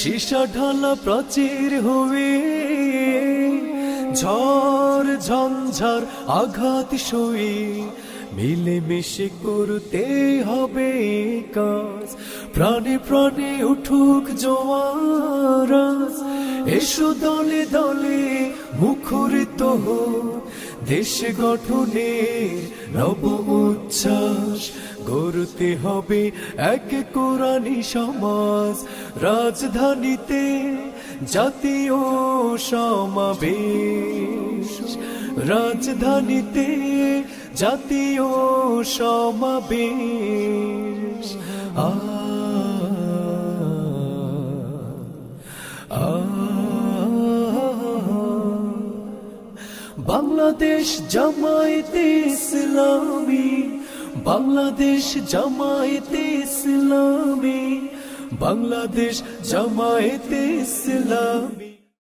সীসা ঢালা প্রাচীর হয়ে ঝড় ঝঞ্ঝার আঘাত সই মিলে মিশে করতে হবে কাজ। প্রাণে প্রাণে উঠুক জোয়ারাজ এসো দলে দলে মুখরিত দেশ গঠনের নব উচ্ছ্বাস। গড়তে হবে এক কোরআনি সমাজ। রাজধানীতে জাতীয় সমাবেশ রাজধানীতে জাতীয় সমাবেশ আ বাংলাদেশ জামায়াতে ইসলামী বাংলাদেশ জামায়াতে ইসলামী বাংলাদেশ জামায়াতে ইসলামী।